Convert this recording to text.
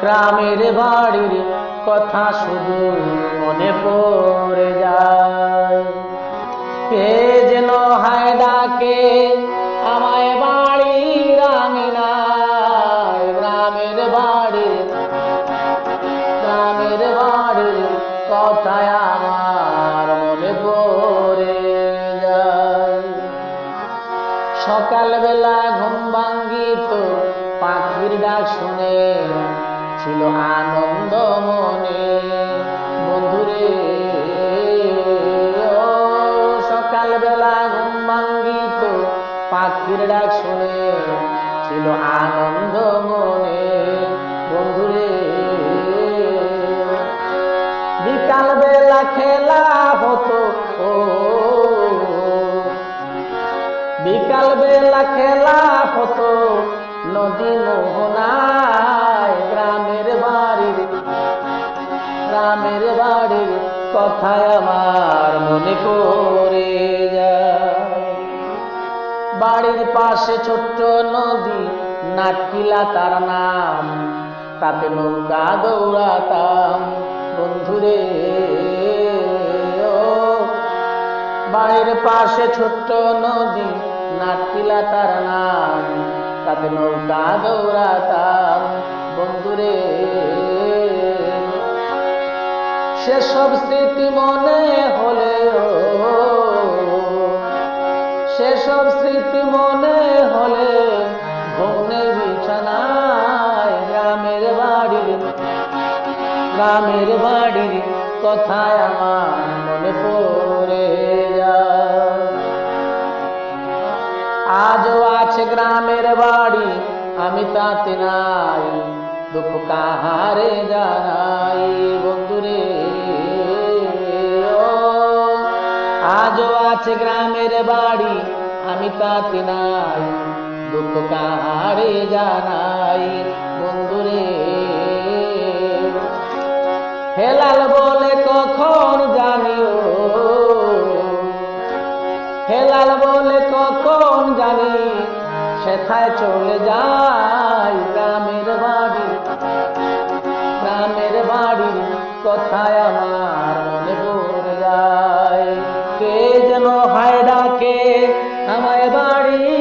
গ্রামের বাড়ির কথা শুধু মনে পড়ে যায়। কে যেন হায় ডাকে আমায় বাড়ি রাঙিনায়। গ্রামের বাড়ির গ্রামের বাড়ির কথায় আমার মনে পড়ে যায়। সকালবেলা ঘুম ভাঙ্গিত পাখির ডাক শুনে পাখির ডাক শুনে ছিল আনন্দ মনে। বন্ধুরে বিকাল বেলা খেলা হতো। বিকাল বেলা খেলা হতো। নদী মোহনায়, গ্রামের বাড়ির গ্রামের বাড়ির কথায় আমার মনে পড়ে যায়। বাড়ির পাশে ছোট্ট নদী, নাটকিলা তার নাম। তাতে নৌকা দৌড়াতাম। বন্ধুরে বাড়ির পাশে ছোট্ট নদী, নাটকিলা তার নাম। তাতে নৌকা দৌড়াতাম। বন্ধুরে সেসব স্মৃতি মনে হলে সেসব স্মৃতি মনে হলে ঘুমনে বিছানায় গ্রামের বাড়ির গ্রামের বাড়ির কথায় আমার মনে পড়ে আজও আছে গ্রামের বাড়ি, আমি তাতে নাই, দুঃখ কাহারে জানাই বন্ধুরে। আজও আছে গ্রামের বাড়ি আমি তাতে নাই, দুঃখ কাহারে জানাই, বন্ধুরে। হেলাল বলে কখন জানিও? হেলাল বলে কখন জানি? সেথায় চলে যায় গ্রামের বাড়ি। গ্রামের বাড়ির কথায় আমার মনে পড়ে যায়। আমায় বাড়ি